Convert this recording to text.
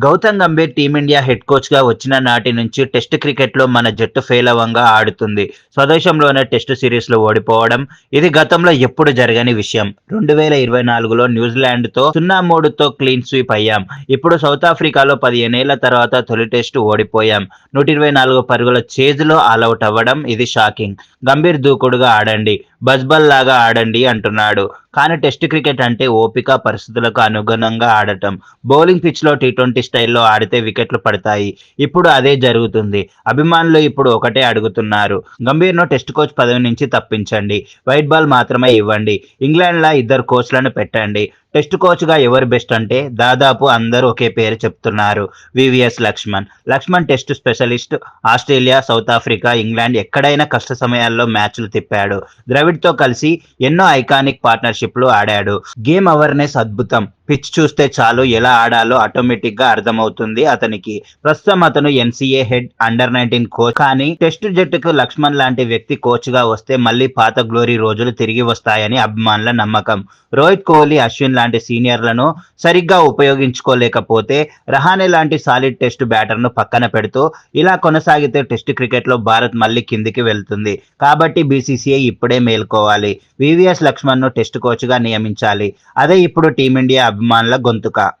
Gautam Gambhir team India head కోచ్గా వచ్చిన నాటి నుంచి టెస్ట్ క్రికెట్లో మన జట్టు ఫెయిలవంగా ఆడుతుంది. స్వదేశంలోనే టెస్ట్ సిరీస్లో ఓడిపోవడం ఇది గతంలో ఎప్పుడు జరగని విషయం. రెండు వేల ఇరవై నాలుగులో న్యూజిలాండ్తో సున్నా మూడుతో క్లీన్ స్వీప్ అయ్యాం. ఇప్పుడు సౌత్ ఆఫ్రికాలో పదిహేనేళ్ళ తర్వాత తొలి టెస్ట్ ఓడిపోయాం. నూట ఇరవై నాలుగు పరుగుల చేజ్లో ఆల్అౌట్ అవ్వడం ఇది షాకింగ్. గంభీర్ దూకుడుగా ఆడండి. బజ్బల్ లాగా ఆడండి అంటున్నాడు. కానీ టెస్ట్ క్రికెట్ అంటే ఓపిక పరిస్థితులకు అనుగుణంగా ఆడటం. బౌలింగ్ పిచ్లో టీ ట్వంటీ స్టైల్లో ఆడితే వికెట్లు పడతాయి. ఇప్పుడు అదే జరుగుతుంది. అభిమానులు ఇప్పుడు ఒకటే అడుగుతున్నారు. గంభీర్ను టెస్ట్ కోచ్ పదవి నుంచి తప్పించండి. వైట్ బాల్ మాత్రమే ఇవ్వండి. ఇంగ్లాండ్లో ఇద్దరు కోచ్లను పెట్టండి. టెస్ట్ కోచ్గా ఎవరు బెస్ట్ అంటే దాదాపు అందరూ ఒకే పేరు చెప్తున్నారు VVS Laxman. Laxman test specialist Australia South Africa England ఎక్కడైనా కష్ట సమయాల్లో మ్యాచ్లు తిప్పాడు. ద్రవిడ్తో కలిసి ఎన్నో ఐకానిక్ పార్ట్నర్షిప్లు ఆడాడు. గేమ్ అవర్నెస్ అద్భుతం. పిచ్ చూస్తే చాలు ఎలా ఆడాలో ఆటోమేటిక్గా అర్థమవుతుంది. అతనికి ప్రస్తుతం అతను NCA head under nineteen coach కానీ టెస్ట్ జట్టుకు లక్ష్మణ్ లాంటి వ్యక్తి కోచ్గా వస్తే మళ్ళీ పాత గ్లోరీ రోజులు తిరిగి వస్తాయని అభిమానుల నమ్మకం. రోహిత్ కోహ్లీ అశ్విన్ లాంటి సీనియర్లను సరిగ్గా ఉపయోగించుకోలేకపోతే రహానే లాంటి సాలిడ్ టెస్ట్ బ్యాటర్ను పక్కన పెడుతూ ఇలా కొనసాగితే టెస్ట్ క్రికెట్లో భారత్ మళ్ళీ కిందికి వెళ్తుంది. కాబట్టి బీసీసీఐ ఇప్పుడే మేల్కోవాలి. వివిఎస్ లక్ష్మణ్ను టెస్ట్ కోచ్గా నియమించాలి. అదే ఇప్పుడు టీమిండియా అభిమానుల గొంతుక.